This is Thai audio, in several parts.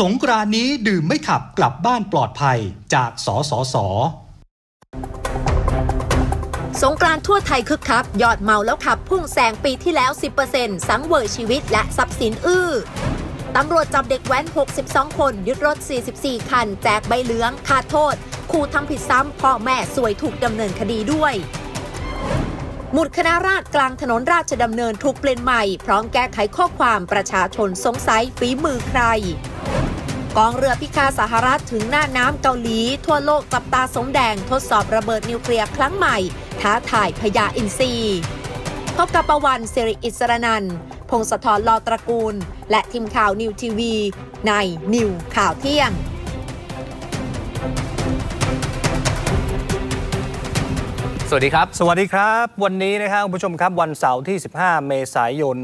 สงกรานนี้ดื่มไม่ขับกลับบ้านปลอดภัยจากสสส สงกรานทั่วไทยคึกคักยอดเมาแล้วขับพุ่งแซงปีที่แล้ว 10%สังเวยชีวิตและทรัพย์สินอื้อตำรวจจับเด็กแว้น 62 คน ยึดรถ 44 คัน แจกใบเหลืองขาดโทษคู่ทำผิดซ้ำพ่อแม่สวยถูกดำเนินคดีด้วย หมุดคณะราษฎรกลางถนนราชดำเนินถูกเปลี่ยนใหม่ พร้อมแก้ไขข้อความประชาชนสงสัยฝีมือใคร กองเรือพิฆาตสหรัฐถึงหน้าน้ำเกาหลี ทั่วโลกจับตาสมแดงทดสอบระเบิดนิวเคลียร์ครั้งใหม่ ท้าทายพยาอินซีพบกับประวันสิริอิสรนันพงศธรลอตระกูล และทีมข่าวนิวทีวี ในนิวข่าวเที่ยง สวัสดีครับ สวัสดีครับ วันนี้นะครับคุณผู้ชมครับวันเสาร์ที่ 15 เมษายน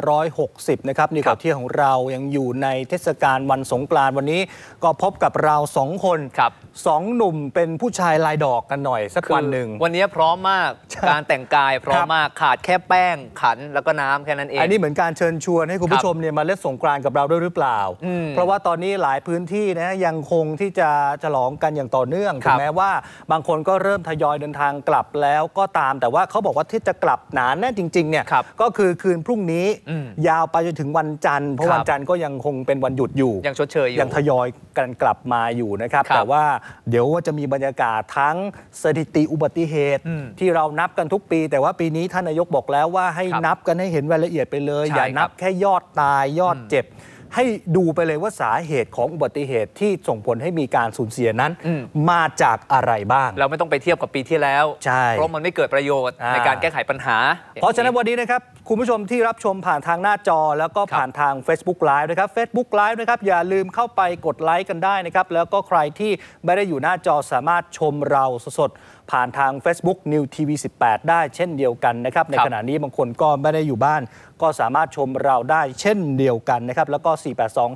2560 นะครับนี่ครัข่าบวเที่ยงของเรายังอยู่ในเทศกาลวันสงกรานต์วันนี้ก็พบกับเราสองคนครับสองหนุ่มเป็นผู้ชายลายดอกกันหน่อย สักวันหนึ่ง วันนี้พร้อมมากใช่การแต่งกายพร้อมครับมากขาดแค่แป้งขันแล้วก็น้ำแค่นั้นเองอันนี้เหมือนการเชิญชวนให้คุณผู้ชมเนี่ยมาเล่นสงกรานต์กับเราด้วยหรือเปล่าอืมเพราะว่าตอนนี้หลายพื้นที่นะยังคงที่จะฉลองกันอย่างต่อเนื่องครัถึบงแม้ว่าบางคนก็เริ่มทยอยเดินทางกลับแล้วก็ตามแต่ว่าเขาบอกว่าที่จะกลับหนาแน่นจริงๆเนี่ยครับก็คือคืนพรุ่งนี้อืมยาวไปจนถึงวันจันทร์เพราะครับวันจันทร์ก็ยังคงเป็นวันหยุดอยู่ ยังชดเชยอยู่ยังทยอยกันกลับมาอยู่นะครับครับแต่ว่าเดี๋ยวว่าจะมีบรรยากาศทั้งสถิติอุบัติเหตุอืมที่เรานับกันทุกปี แต่ว่าปีนี้ท่านนายกบอกแล้วว่าให้ครับนับกันให้เห็นรายละเอียดไปเลยใช่อย่านับครับแค่ยอดตายยอดอืมเจ็บ ให้ดูไปเลยว่าสาเหตุของอุบัติเหตุที่ส่งผลให้มีการสูญเสียนั้นอืมมาจากอะไรบ้าง เราไม่ต้องไปเทียบกับปีที่แล้วใช่เพราะมันไม่เกิดประโยชน์อ่าในการแก้ไขปัญหา เพราะฉะนั้นวันนี้นะครับ คุณผู้ชมที่รับชมผ่านทางหน้าจอ แล้วก็ผ่านทาง Facebook Live นะครับ Facebook Live นะครับ อย่าลืมเข้าไปกดไลค์กันได้นะครับ แล้วก็ใครที่ไม่ได้อยู่หน้าจอสามารถชมเราสดๆผ่านทาง Facebook New TV 18 ได้เช่นเดียวกันนะครับ ในครับขณะนี้บางคนก็ไม่ได้อยู่บ้านก็สามารถชมเราได้เช่นเดียวกันนะครับแล้วก็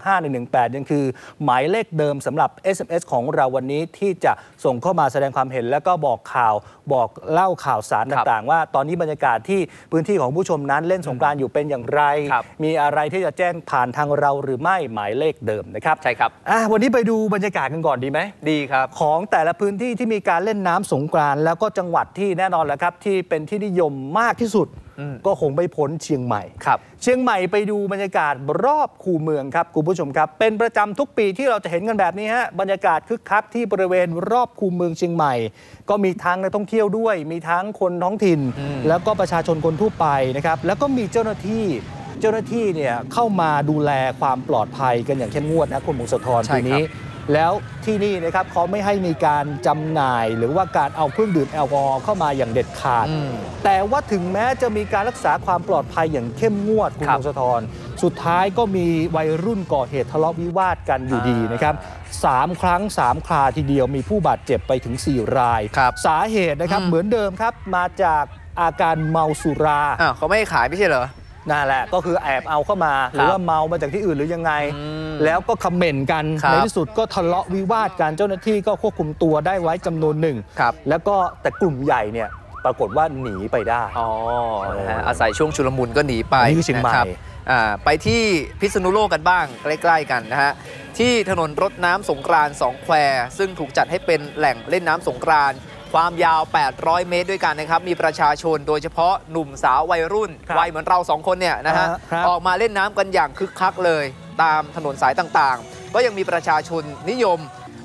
4825118 ยังคือ หมายเลขเดิมสำหรับ SMS ของเราวันนี้ที่จะส่งเข้ามาแสดงความเห็น แล้วก็บอกข่าวบอกเล่าข่าวสารครับต่างๆ ว่าตอนนี้บรรยากาศที่พื้นที่ของผู้ชมนั้นเล่นสงกรานต์อยู่เป็นอย่างไรครับมีอะไรที่จะแจ้งผ่านทางเราหรือไม่หมายเลขเดิมนะครับใช่ครับอะวันนี้ไปดูบรรยากาศกันก่อนดีไหมดีครับ ของแต่ละพื้นที่ที่มีการเล่นน้ำสงกรานต์แล้วก็จังหวัดที่แน่นอนแหละครับที่เป็นที่นิยมมากที่สุดอืม ก็คงไม่พ้นเชียงใหม่ครับ เชียงใหม่ไปดูบรรยากาศรอบคูเมืองครับคุณผู้ชมครับ เป็นประจำทุกปีที่เราจะเห็นกันแบบนี้ฮะบรรยากาศคึกคักที่บริเวณรอบคูเมืองเชียงใหม่ ก็มีทั้งนักท่องเที่ยวด้วย มีทั้งคนท้องถิ่นอืมแล้วก็ประชาชนคนทั่วไปนะครับแล้วก็มีเจ้าหน้าที่เจ้าหน้าที่เนี่ยเข้ามาดูแลความปลอดภัยกันอย่างเข้มงวดนะคุณมงคลธรใช่ปีครับนี้ แล้วที่นี่นะครับเขาไม่ให้มีการจำหน่าย หรือว่าการเอาเครื่องดื่มแอลกอฮอล์เข้ามาอย่างเด็ดขาดอืมแต่ว่าถึงแม้จะมีการรักษาความปลอดภัยอย่างเข้มงวดคุณครัพบงศธรสุดท้ายก็มีวัยรุ่นก่อเหตุทะเลาะวิวาทกันอยู่ดีอ่านนะครับสามครั้งสามคราทีเดียวมีผู้บาดเจ็บไปถึง 4 รายครับสาเหตุนะครับอืมเหมือนเดิมครับมาจากอาการเมาสุราอ้าวเขาไม่ให้ขายไม่ใช่เหรอ นั่นแหละก็คือแอบเอาเข้ามา หรือว่าเมามาจากที่อื่นหรือยังไงอืมแล้วก็คอมเมนต์กันครับในที่สุดก็ทะเลาะวิวาทกันเจ้าหน้าที่ก็ควบคุมตัวได้ไว้จำนวนหนึ่งครับแล้วก็แต่กลุ่มใหญ่เนี่ยปรากฏว่าหนีไปได้อ๋อนะฮะอาศัยช่วงชุลมุนก็หนีไปนี่คือเชียงใหม่นะครับอ่าไปที่พิษณุโลกกันบ้างใกล้ ๆ กันนะฮะที่ถนนรถน้ำสงกรานต์สองแควซึ่งถูกจัดให้เป็นแหล่งเล่นน้ำสงกรานต์ ความยาว 800 เมตรด้วยกันนะครับ มีประชาชนโดยเฉพาะหนุ่มสาววัยรุ่นครับวัยเหมือนเราสองคนเนี่ยนะฮะอ่าครับออกมาเล่นน้ำกันอย่างคึกคักเลย ตามถนนสายต่างๆ ก็ยังมีประชาชนนิยม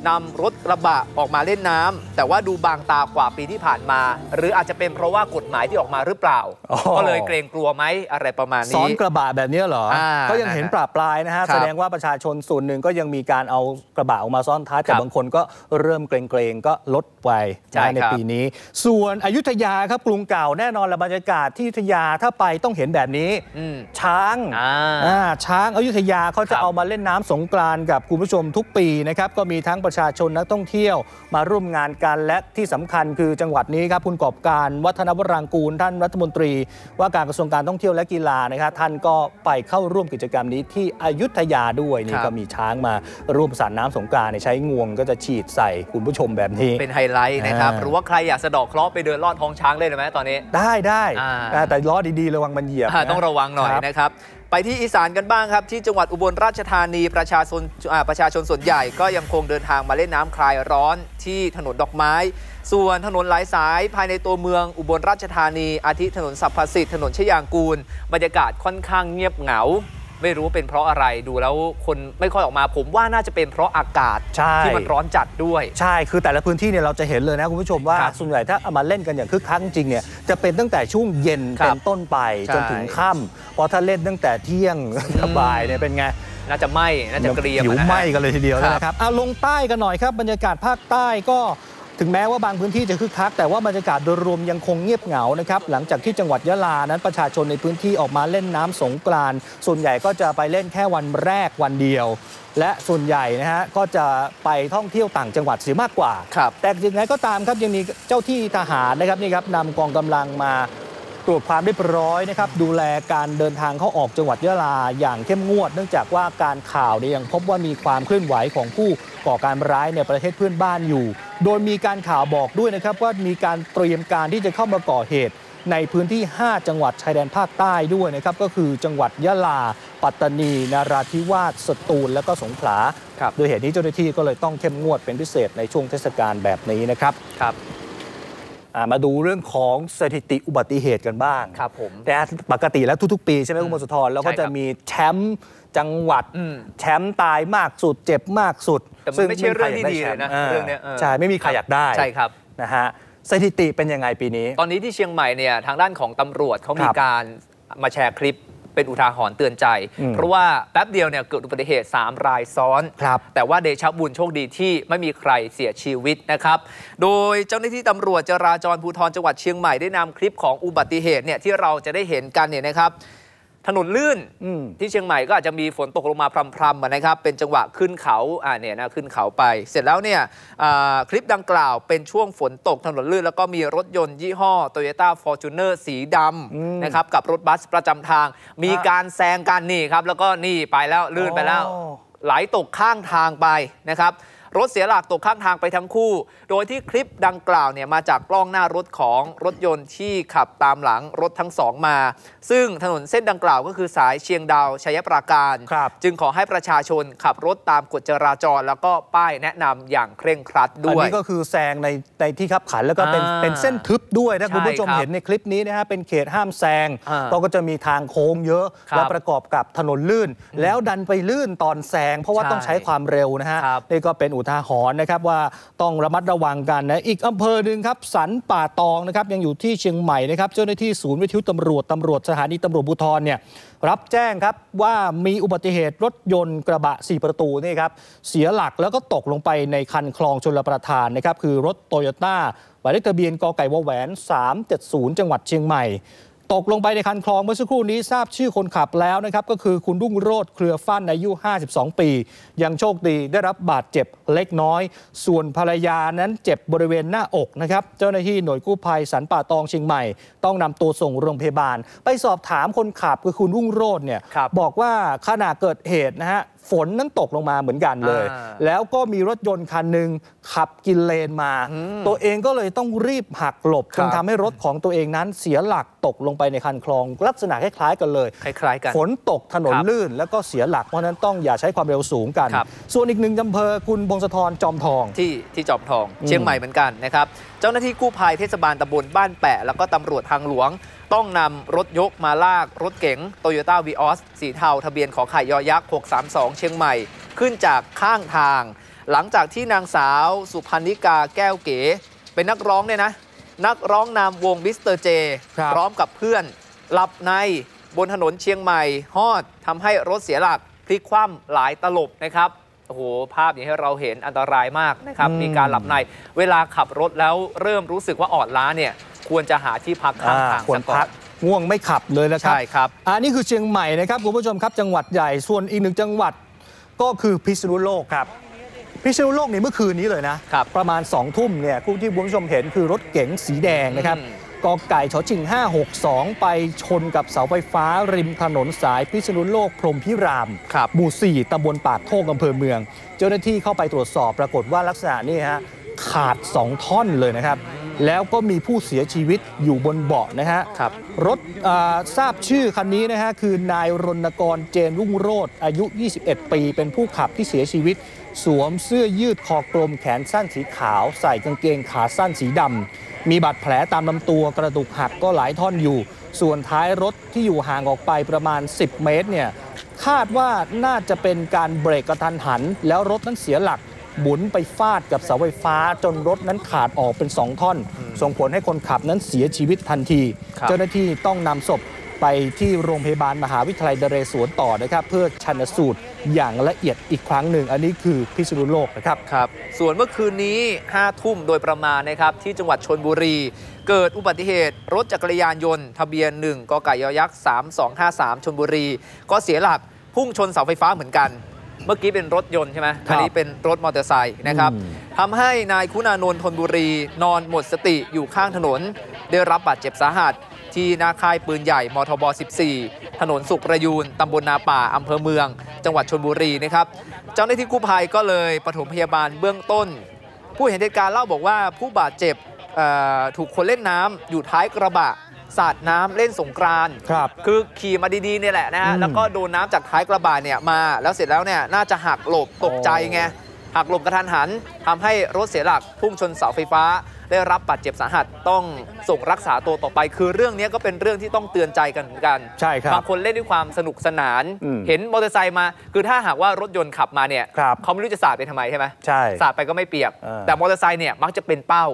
นำรถกระบะออกมาเล่นน้ำแต่ว่าดูบางตากว่าปีที่ผ่านมา หรืออาจจะเป็นเพราะว่ากฎหมายที่ออกมาหรือเปล่าอ๋อก็เลยเกรงกลัวไหมอะไรประมาณซ้อนี้นกระบะแบบนี้เหรออ่าก็ยังเห็นปราบปลายนะฮะครับแสดงว่าประชาชนส่วนหนึ่งก็ยังมีการเอากระบะออกมาซ้อนท้ายแต่ครับบางคนก็เริ่มเกรงๆก็ลดไปใช่นะในครับปีนี้ ส่วนอยุธยาครับกรุงเก่าแน่นอนละบรรยากาศที่อยุธยาถ้าไปต้องเห็นแบบนี้อืมช้างอ่าอ่าช้างอยุธยาเขาคจะรับเอามาเล่นน้ำสงกรานต์กับคุณผู้ชมทุกปีนะครับก็มีทั้งประชาชนนักท่องเที่ยวมาร่วมงานกันและที่สำคัญคือจังหวัดนี้ครับคุณกอบการวัฒนวรางกูล ท่านรัฐมนตรี ว่าการกระทรวงการท่องเที่ยวและกีฬานะครับท่านก็ไปเข้าร่วมกิจกรรมนี้ที่อยุธยาด้วยนี่ครับก็มีช้างมาร่วมสาดน้ำสงกรานต์เนี่ยใช้งวงก็จะฉีดใส่คุณผู้ชมแบบนี้ เป็นไฮไลท์นะครับอ่าหรือว่าใครอยากสะเดอกเคราะห์ไปเดินลอดท้องช้างได้เลยไหมตอนนี้ ได้ได้อ่าอ่าแต่ล้อดีๆระวังมันเหยียบอ่านะต้องระวังหน่อยครับนะครับ ไปที่อีสานกันบ้างครับ ที่จังหวัดอุบลราชธานีประชาชนประชาชนส่วนใหญ่ก็ยังคงเดินทางมาเล่นน้ำคลายร้อนที่ถนนดอกไม้ ส่วนถนนหลายสายภายในตัวเมืองอุบลราชธานี อาทิถนนสัพพสิทธิ์ถนนชยางกูล บรรยากาศค่อนข้างเงียบเหงา ไม่รู้ว่าเป็นเพราะอะไรดูแล้วคนไม่ค่อยออกมา ผมว่าน่าจะเป็นเพราะอากาศใช่ที่มันร้อนจัดด้วย ใช่คือแต่ละพื้นที่เนี่ยเราจะเห็นเลยนะคุณผู้ชมว่าครับส่วนใหญ่ถ้าเอามาเล่นกันอย่างคึกคักจริงๆเนี่ยจะเป็นตั้งแต่ช่วงเย็นครับเป็นต้นไปใช่จนถึงค่ำเพราะถ้าเล่นตั้งแต่เที่ยงบ่ายเนี่ยเป็นไงน่าจะไหม้น่าจะเกรียมผิวนะฮะไหม้กันเลยทีเดียวครับนะครับเอาลงใต้กันหน่อยครับบรรยากาศภาคใต้ก็ ถึงแม้ว่าบางพื้นที่จะคึกคัก แต่ว่าบรรยากาศโดยรวมยังคงเงียบเหงานะครับหลังจากที่จังหวัดยะลานั้นประชาชนในพื้นที่ออกมาเล่นน้ำสงกรานส่วนใหญ่ก็จะไปเล่นแค่วันแรกวันเดียว และส่วนใหญ่นะฮะก็จะไปท่องเที่ยวต่างจังหวัดเสียมากกว่าครับแต่ยังไงก็ตามครับยังมีเจ้าที่ทหารนะครับนี่ครับนำกองกำลังมา ตรวจความเรียบร้อยนะครับดูแลการเดินทางเข้าออกจังหวัดยะลาอย่างเข้มงวด เนื่องจากว่าการข่าวเนี่ยยังพบว่ามีความเคลื่อนไหวของผู้ก่อการร้ายในประเทศเพื่อนบ้านอยู่ โดยมีการข่าวบอกด้วยนะครับว่ามีการเตรียมการที่จะเข้ามาก่อเหตุในพื้นที่ 5 จังหวัดชายแดนภาคใต้ด้วยนะครับ ก็คือจังหวัดยะลา ปัตตานี นาราธิวาส สตูล และก็สงขลาครับโดยเหตุนี้เจ้าหน้าที่ก็เลยต้องเข้มงวดเป็นพิเศษในช่วงเทศกาลแบบนี้นะครับ ครับ มาดูเรื่องของสถิติอุบัติเหตุกันบ้างครับผมแต่ปกติแล้วทุกๆ ปีใช่ไหมอืมคุณมสุธรเราก็ใช่ครัจะบมีแชมป์จังหวัดอืมแชมป์ตายมากสุด เจ็บมากสุดแต่มันไม่ใช่เรื่องที่ดีเลยนะใคเรื่องเนี้ยเออใช่ไม่มีใครอยากได้ใช่ครับนะฮะสถิติเป็นยังไงปีนี้ ตอนนี้ที่เชียงใหม่เนี่ยทางด้านของตำรวจเขามีครับการมาแชร์คลิป เป็นอุทาหรณ์เตือนใจอืมเพราะว่าแป๊บเดียวเนี่ยเกิดอุบัติเหตุ 3 รายซ้อนครับแต่ว่าเดชะบุญโชคดีที่ไม่มีใครเสียชีวิตนะครับ โดยเจ้าหน้าที่ตำรวจจราจรภูธรจังหวัดเชียงใหม่ได้นำคลิปของอุบัติเหตุเนี่ยที่เราจะได้เห็นกันเนี่ยนะครับ ถนนลื่นอืมที่เชียงใหม่ก็อาจจะมีฝนตกลงมาพรำๆอะนะครับ เป็นจังหวะขึ้นเขาอ่าเนี่ยนะขึ้นเขาไป เสร็จแล้วเนี่ยอ่าคลิปดังกล่าวเป็นช่วงฝนตกถนนลื่น แล้วก็มีรถยนต์ยี่ห้อ Toyota Fortuner สีดอืมำนะครับกับรถบัสประจำทาง มีฮะการแซงกันนี่ครับ แล้วก็นี่ไปแล้วลื่นไปแล้วอ๋อไหลตกข้างทางไปนะครับ รถเสียหลักตกข้างทางไปทั้งคู่ โดยที่คลิปดังกล่าวเนี่ยมาจากกล้องหน้ารถของรถยนต์ที่ขับตามหลังรถทั้งสองมา ซึ่งถนนเส้นดังกล่าวก็คือสายเชียงดาวชัยปราการครับจึงขอให้ประชาชนขับรถตามกฎจราจร แล้วก็ป้ายแนะนำอย่างเคร่งครัดอันด้วยนี้ก็คือแซงในในที่ขับขันแล้วก็เป็นอ่าเป็นเส้นทึบด้วยถ้าใช่คุณผู้ชมครับเห็นในคลิปนี้นะฮะเป็นเขตห้ามแซงอ่าเพราะก็จะมีทางโค้งเยอะครับและประกอบกับถนนลื่น แล้วดันไปลื่นตอนแซงเพราะว่าใช่ต้องใช้ความเร็วนะฮะครับนี่ก็เป็นอุทาหรณ์นะครับว่าต้องระมัดระวังกันนะอีกอำเภอหนึ่งครับสันป่าตองนะครับยังอยู่ที่เชียงใหม่นะครับเจ้าหน้าที่ศูนย์วิทยุตำรวจตำรวจสถานีตำรวจภูธรเนี่ยรับแจ้งครับว่ามีอุบัติเหตุรถยนต์กระบะ 4 ประตูนี่ครับเสียหลักแล้วก็ตกลงไปในคันคลองชลประทานนะครับคือรถโตโยต้าหมายเลขทะเบียนกไก่วแหวน 370 จังหวัดเชียงใหม่ ตกลงไปในคันคลองเมื่อสักครู่นี้ทราบชื่อคนขับแล้วนะครับ ก็คือคุณรุ่งโรธเครือฟั่นอายุ 52 ปี ยังโชคดีได้รับบาดเจ็บเล็กน้อย ส่วนภรรยานั้นเจ็บบริเวณหน้าอกนะครับ เจ้าหน้าที่หน่วยกู้ภัยสันป่าตองเชียงใหม่ ต้องนำตัวส่งโรงพยาบาล ไปสอบถามคนขับคือคุณรุ่งโรธเนี่ยครับบอกว่าขณะเกิดเหตุนะฮะ ฝนนั้นตกลงมาเหมือนกันเลย อ่าแล้วก็มีรถยนต์คันหนึ่งขับกินเลนมา อืมตัวเองก็เลยต้องรีบหักหลบครัจบนทำให้รถของตัวเองนั้นเสียหลักตกลงไปในคันคลอง ลักษณะคล้ายๆกันเลย คล้าย ๆ กัน ฝนตกถนนครับลื่น แล้วก็เสียหลักเพราะฉะนั้นต้องอย่าใช้ความเร็วสูงกัน ครับ ส่วนอีกหนึ่งอำเภอคุณพงศธรจอมทอง ที่ที่จอมทอง อืมเชียงใหม่เหมือนกันนะครับ เจ้าหน้าที่กู้ภัยเทศบาลตำบลบ้านแปะ แล้วก็ตำรวจทางหลวง ต้องนำรถยกมาลากรถเก๋งโตโยต้าวีออสสีเทาทะเบียนขอไข่ยอยักษ์ 632 เชียงใหม่ ขึ้นจากข้างทาง หลังจากที่นางสาวสุพันนิกาแก้วเก๋ เป็นนักร้องเนี่ยนะ นักร้องนำวงมิสเตอร์เจครับพร้อมกับเพื่อน หลับในบนถนนเชียงใหม่ ฮอดทำให้รถเสียหลักพลิกคว่ำหลายตลบนะครับ โอ้โหภาพอย่างที่เราเห็นอันตรายมากนะครับอืมมีการหลับใน เวลาขับรถแล้วเริ่มรู้สึกว่าอ่อนล้าเนี่ย ควรจะหาที่พักข้างทางควรซะก่อพักนง่วงไม่ขับเลยนะครับใช่ครับอันนี้คือเชียงใหม่นะครับคุณผู้ชมครับจังหวัดใหญ่ส่วนอีกหนึ่งจังหวัดก็คือพิษณุโลกครับพิษณุโลกนี่เมื่อคืนนี้เลยนะครับประมาณ2องทุ่มเนี่ยคู่ที่คุณผู้ชมเห็นคือรถเก๋งสีแดงนะครับอืม กอไก่ชอชิง 562 ไปชนกับเสาไฟฟ้าริมถนนสายพิษณุโลกพรหมพิรามครับหมู่ 4ตำบลปากโทกอำเภอเมือง เจ้าหน้าที่เข้าไปตรวจสอบปรากฏว่าลักษณะนี่ฮะขาด 2 ท่อนเลยนะครับ แล้วก็มีผู้เสียชีวิตอยู่บนเบาะนะฮะครับรถอ่าทราบชื่อคันนี้นะฮะคือนายรณกรเจนรุ่งโรธอายุ 21 ปี เป็นผู้ขับที่เสียชีวิต สวมเสื้อยืดคอกลมแขนสั้นสีขาว ใส่กางเกงขาสั้นสีดำ มีบาดแผลตามลำตัวกระดูกหักก็หลายท่อนอยู่ ส่วนท้ายรถที่อยู่ห่างออกไปประมาณ 10 เมตรเนี่ยคาดว่าน่าจะเป็นการเบรกกระทันหัน แล้วรถนั้นเสียหลักหมุนไปฟาดกับเสาไฟฟ้าจนรถนั้นขาดออกเป็น 2 ท่อน ส่งผลให้คนขับนั้นเสียชีวิตทันทีครับเจ้าหน้าที่ต้องนำศพไปที่โรงพยาบาลมหาวิทยาลัยนเรศวรต่อนะครับ เพื่อชันสูตร อย่างละเอียดอีกครั้งหนึ่ง อันนี้คือพิษณุโลกนะครับครับ ส่วนเมื่อคืนนี้5ทุ่มโดยประมาณนะครับที่จังหวัดชนบุรี เกิดอุบัติเหตุรถจักรยานยนต์ ทะเบียน 1กไก่ยอยักษ์3253ชนบุรี ก็เสียหลักพุ่งชนเสาไฟฟ้าเหมือนกัน เมื่อกี้เป็นรถยนต์ใช่ไหมครับอันนี้เป็นรถมอเตอร์ไซค์นะครับอืมทำให้นายคุณานนท์ทนบุรี นอนหมดสติอยู่ข้างถนน ได้รับบาดเจ็บสาหัสที่หนาค่ายปืนใหญ่มทบ 14 ถนนสุขประยูนตำบลนาป่าอำเภอเมือง จังหวัดชนบุรีนะครับเจ้าหน้าที่กู้ภัยก็เลยปฐมพยาบาลเบื้องต้น ผู้เห็นเหตุการณ์เล่าบอกว่าผู้บาดเจ็บเอ่อถูกคนเล่นน้ำอยู่ท้ายกระบะสาดน้ำเล่นสงกรานต์ครับคือขี่มาดีๆเนี่ยแหละนะฮะอืมแล้วก็โดนน้ำจากท้ายกระบะเนี่ยมาแล้วเสร็จแล้วเนี่ยน่าจะหักหลบตกใจไงหักหลบกระทันหันทำให้รถเสียหลักพุ่งชนเสาไฟฟ้า ได้รับบาดเจ็บสาหัสต้องส่งรักษาตัวต่อไป คือเรื่องนี้ก็เป็นเรื่องที่ต้องเตือนใจกันเหมือนกันใช่ครับบางคนเล่นด้วยความสนุกสนานอืมเห็นมอเตอร์ไซค์มา คือถ้าหากว่ารถยนต์ขับมาเนี่ยครับเขาไม่รู้จะสาดไปทำไมใช่ไหมใช่สาดไปก็ไม่เปียกเออแต่มอเตอร์ไซค์เนี่ยมักจะเป็นเป้า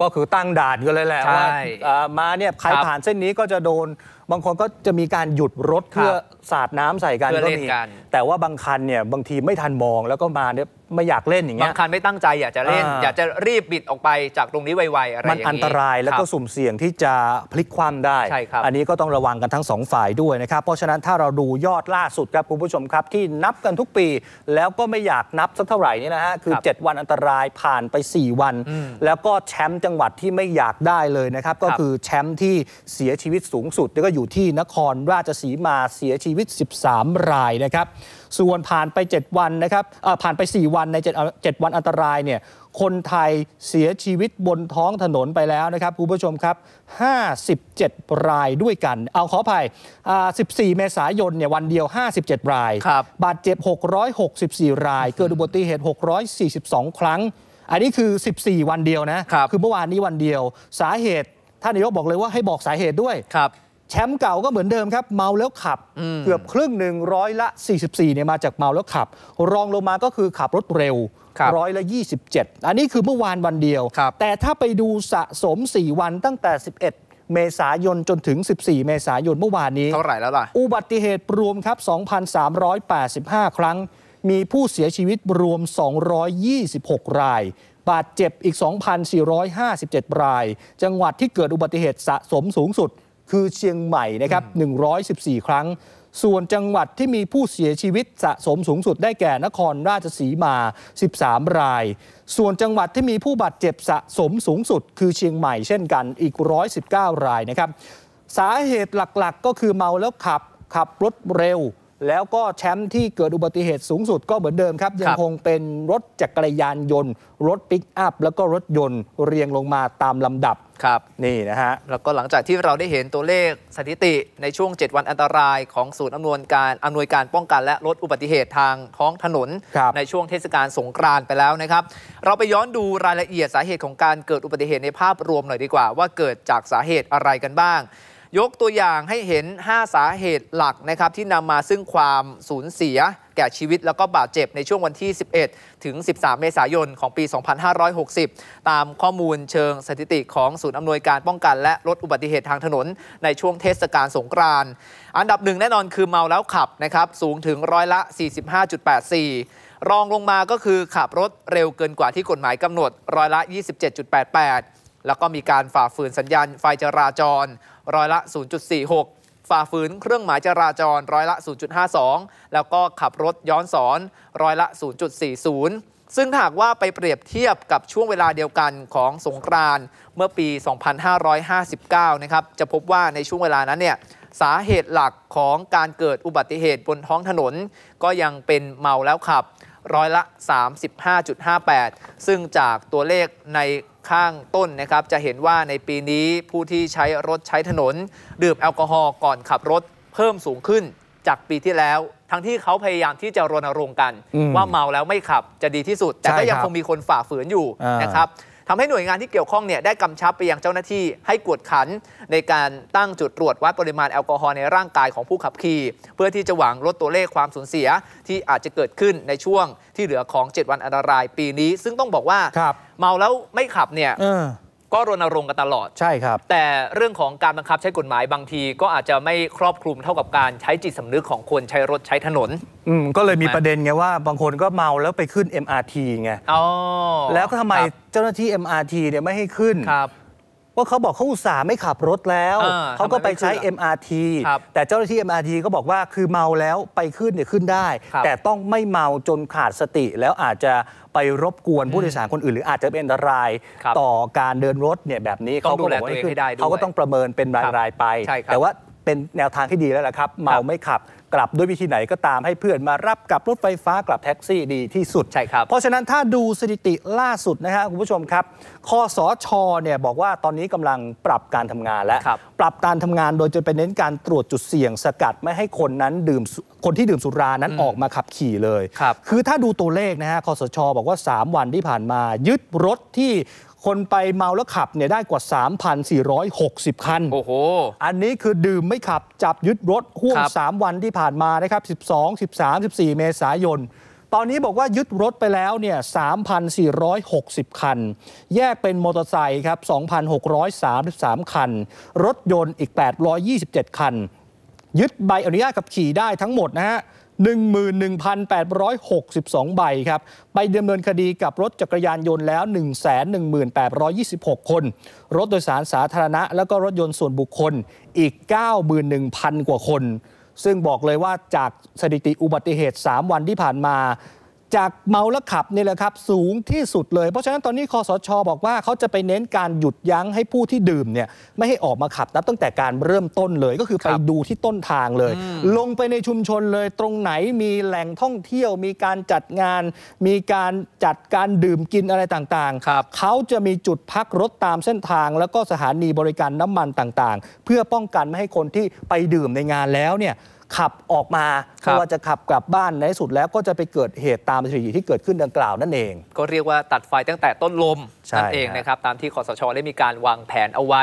ก็คือตั้งด่านกันเลยแหละใช่ว่าเอ่อมาเนี่ยใครครับผ่านเส้นนี้ก็จะโดน บางคนก็จะมีการหยุดรถครับเพื่อสาดน้ำใส่กันเพื่อก็เล่นมีกันแต่ว่าบางคันเนี่ยบางทีไม่ทันมองแล้วก็มาเนี่ยไม่อยากเล่นอย่างบาเงี้งยคันไม่ตั้งใจอยากจะเล่นอ่าอยากจะรีบบิดออกไปจากตรงนี้ไวๆอะไรอย่างมันนี้อันตรายแล้วก็คบสุ่มเสี่ยงที่จะพลิกคว่ำได้ใช่ครับอันนี้ก็ต้องระวังกันทั้งสองฝ่ายด้วยนะครับ เพราะฉะนั้นถ้าเราดูยอดล่าสุดครับคุณผู้ชมครับ ที่นับกันทุกปี แล้วก็ไม่อยากนับสักเท่าไหร่นี่นะฮะคือครับ7วันอันตรายผ่านไป 4 วันอืมแล้วก็แชมป์จังหวัดที่ไม่อยากได้เลยนะครับก็ครับคือแชมป์ที่เสียชีวิตสูงสุดก็อยู่ที่นครราชสีมาเสียชีวิต 13 รายนะครับ ส่วนผ่านไป 7 วันนะครับเอ่อผ่านไป 4 วันใน7เอ่อ7วันอันตรายเนี่ยคนไทยเสียชีวิตบนท้องถนนไปแล้วนะครับคุณผู้ชมครับ 57 รายด้วยกัน เอาขออภัยอ่า14 เมษายนเนี่ยวันเดียว 57 รายครับบาดเจ็บ 664 ราย เกิดอุบัติเหตุ 642 ครั้ง อันนี้คือ 14 วันเดียวนะครับอเมื่อวานนี้วันเดียว สาเหตุท่านนายกบอกเลยว่าให้บอกสาเหตุด้วยครับ แชมป์เก่าก็เหมือนเดิมครับเมาแล้วขับอืมเกือบครึ่งหนึ่งร้อยละ 44เนี่ยมาจากเมาแล้วขับ รองลงมาก็คือขับรถเร็วครับร้อยละ 27 อันนี้คือเมื่อวานวันเดียวครับแต่ถ้าไปดูสะสม 4 วันตั้งแต่ 11 เมษายนจนถึง 14 เมษายนเมื่อวานนี้เท่าไหร่แล้วล่ะ อุบัติเหตุรวมครับ 2,385 ครั้ง มีผู้เสียชีวิตรวม 226 รายบาดเจ็บอีก 2,457 ราย จังหวัดที่เกิดอุบัติเหตุสะสมสูงสุด คือเชียงใหม่นะครับ 114 ครั้ง ส่วนจังหวัดที่มีผู้เสียชีวิตสะสมสูงสุดได้แก่นครราชสีมา 13 ราย ส่วนจังหวัดที่มีผู้บาดเจ็บสะสมสูงสุด คือเชียงใหม่เช่นกันอีก 119 รายนะครับ สาเหตุหลักๆ ก็คือเมาแล้วขับ ขับรถเร็วแล้วก็แชมป์ที่เกิดอุบัติเหตุสูงสุดก็เหมือนเดิมครับ ยังคงเป็นรถจักรยานยนต์ รถปิกอัพ แล้วก็รถยนต์เรียงลงมาตามลำดับ ครับนี่นะฮะแล้วก็หลังจากที่เราได้เห็นตัวเลขสถิติในช่วง 7 วันอันตรายของศูนย์อำนวยการอำนวยการป้องกันและลดอุบัติเหตุทางท้องถนนครับในช่วงเทศกาลสงกรานต์ไปแล้วนะครับ เราไปย้อนดูรายละเอียดสาเหตุของการเกิดอุบัติเหตุในภาพรวมหน่อยดีกว่า ว่าเกิดจากสาเหตุอะไรกันบ้าง ยกตัวอย่างให้เห็น 5 สาเหตุหลักนะครับที่นำมาซึ่งความสูญเสีย แก่ชีวิตแล้วก็บาดเจ็บในช่วงวันที่ 11 ถึง 13 เมษายนของปี 2560 ตามข้อมูลเชิงสถิติของศูนย์อำนวยการป้องกัน และลดอุบัติเหตุทางถนน ในช่วงเทศกาลสงกรานต์อันดับหนึ่งแน่นอนคือเมาแล้วขับนะครับสูงถึงร้อยละ 45.84รองลงมาก็คือขับรถเร็วเกินกว่าที่กฎหมายกำหนดร้อยละ 27.88 แล้วก็มีการฝ่าฝืนสัญญาณไฟจราจร ร้อยละ 0.46 ฝ่าฝืนเครื่องหมายจราจรร้อยละ 0.52 แล้วก็ขับรถย้อนสอนร้อยละ 0.40ซึ่งหากว่าไปเปรียบเทียบกับช่วงเวลาเดียวกันของสงกรานเมื่อปี 2559 นะครับ จะพบว่าในช่วงเวลานั้นเนี่ยสาเหตุหลักของการเกิดอุบัติเหตุบนท้องถนน ก็ยังเป็นเมาแล้วขับร้อยละ 35.58 ซึ่งจากตัวเลขใน ข้างต้นนะครับจะเห็นว่าในปีนี้ผู้ที่ใช้รถใช้ถนน ดื่มแอลกอฮอล์ก่อนขับรถเพิ่มสูงขึ้นจากปีที่แล้ว ทั้งที่เขาพยายามที่จะรณรงค์กันอืมว่าเมาแล้วไม่ขับจะดีที่สุด แต่ก็ใช่ยังครับคงมีคนฝ่าฝืนอยู่อ่านนะครับ ทำให้หน่วยงานที่เกี่ยวข้องเนี่ยได้กำชับไปยังเจ้าหน้าที่ให้กวดขัน ในการตั้งจุดตรวจวัดปริมาณแอลกอฮอล์ในร่างกายของผู้ขับขี่ เพื่อที่จะหวังลดตัวเลขความสูญเสียที่อาจจะเกิดขึ้นในช่วงที่เหลือของ 7 วันอันตรายปีนี้ ซึ่งต้องบอกว่าครับเมาแล้วไม่ขับเนี่ยเออ ก็รณรงค์กันตลอด ใช่ครับ แต่เรื่องของการบังคับใช้กฎหมายบางทีก็อาจจะไม่ครอบคลุมเท่ากับการใช้จิตสำนึกของคนใช้รถใช้ถนน อืมก็เลยมีถูกไหมประเด็นไงว่าบางคนก็เมาแล้วไปขึ้น MRT ไงอ๋อแล้วก็ทำไมครับเจ้าหน้าที่ MRT เนี่ยไม่ให้ขึ้นครับ ว่าเขาบอกเขาอุตส่าห์ไม่ขับรถแล้วอ่าเขาก็ไปใช้ ทำไมไม่ขึ้นล่ะ MRT ครับแต่เจ้าหน้าที่ MRT ก็บอกว่าคือเมาแล้วไปขึ้นเนี่ยขึ้นได้ ครับแต่ต้องไม่เมาจนขาดสติแล้วอาจจะไปรบกวนผู้โดยสารคนอื่น หรืออาจจะเป็นอันตรายครับต่อการเดินรถเนี่ยแบบนี้ต้องเขาก็บอกดูแลตัวเองขึ้นให้ได้ด้วยเขาก็ต้องประเมินเป็นรายครับรายๆไปใช่ครับ แต่ว่า เป็นแนวทางที่ดีแล้วล่ะครับ เมาไม่ขับ กลับด้วยวิธีไหนก็ตามให้เพื่อนมารับกลับรถไฟฟ้ากลับแท็กซี่ดีที่สุดใช่ครับ เพราะฉะนั้นถ้าดูสถิติล่าสุดนะฮะคุณผู้ชมครับคอสชเนี่ยบอกว่าตอนนี้กำลังปรับการทำงานแล้วครับปรับการทำงานโดยจะไปเน้นการตรวจจุดเสี่ยงสกัดไม่ให้คนนั้นดื่มสุคนที่ดื่มสุรานั้นอืมออกมาขับขี่เลยครับคือถ้าดูตัวเลขนะฮะคอสช บอกว่า 3 วันที่ผ่านมายึดรถที่ คนไปเมาแล้วขับเนี่ยได้กว่า 3,460 คัน โอ้โห อันนี้คือดื่มไม่ขับจับยึดรถห่วงครับ3วันที่ผ่านมานะครับ 12 13 14 เมษายน ตอนนี้บอกว่ายึดรถไปแล้วเนี่ย 3,460 คัน แยกเป็นมอเตอร์ไซค์ครับ 2,633 คัน รถยนต์อีก 827 คัน ยึดใบอนุญาตขับขี่ได้ทั้งหมดนะฮะ 11,862 ใบครับ ไปดำเนินคดีกับรถจักรยานยนต์แล้ว 118,26 คน รถโดยสารสาธารณะ แล้วก็รถยนต์ส่วนบุคคลอีก 91,000 กว่าคน ซึ่งบอกเลยว่าจากสถิติอุบัติเหตุ 3 วันที่ผ่านมา จากเมาแล้วขับนี่แหละครับ สูงที่สุดเลย เพราะฉะนั้นตอนนี้คอสชบอกว่าเขาจะไปเน้นการหยุดยั้งให้ผู้ที่ดื่มเนี่ยไม่ให้ออกมาขับนับตั้งแต่การเริ่มต้นเลยก็คือไปครับดูที่ต้นทางเลยอืมลงไปในชุมชนเลยตรงไหนมีแหล่งท่องเที่ยว มีการจัดงาน มีการจัดการดื่มกินอะไรต่างครับเขาจะมีจุดพักรถตามเส้นทาง แล้วก็สถานีบริการน้ำมันต่างๆ เพื่อป้องกันไม่ให้คนที่ไปดื่มในงานแล้วเนี่ย ขับออกมาครัไม่บ ว่าจะขับกลับบ้านในที่สุดแล้วก็จะไปเกิดเหตุตามสถิติที่เกิดขึ้นดังกล่าวนั่นเอง ก็เรียกว่าตัดไฟตั้งแต่ต้นลมใช่นั่นเองฮะนะครับตามที่คอสชได้มีการวางแผนเอาไว้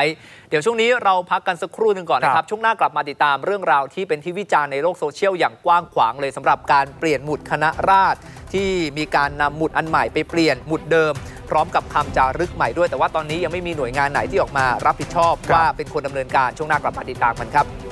เดี๋ยวช่วงนี้เราพักกันสักครู่หนึ่งก่อนนะคครัรับบ ช่วงหน้ากลับมาติดตามเรื่องราวที่เป็นที่วิจารณ์ในโลกโซเชียลอย่างกว้างขวางเลยสำหรับการเปลี่ยนหมุดคณะราษฎรที่มีการนำหมุดอันใหม่ไปเปลี่ยนหมุดเดิม พร้อมกับคำจารึกใหม่ด้วย แต่ว่าตอนนี้ยังไม่มีหน่วยงานไหนที่ออกมารับผิดชอบว่าเป็นคนดำเนินการช่วงหน้ากลับมาติดตามกันครับ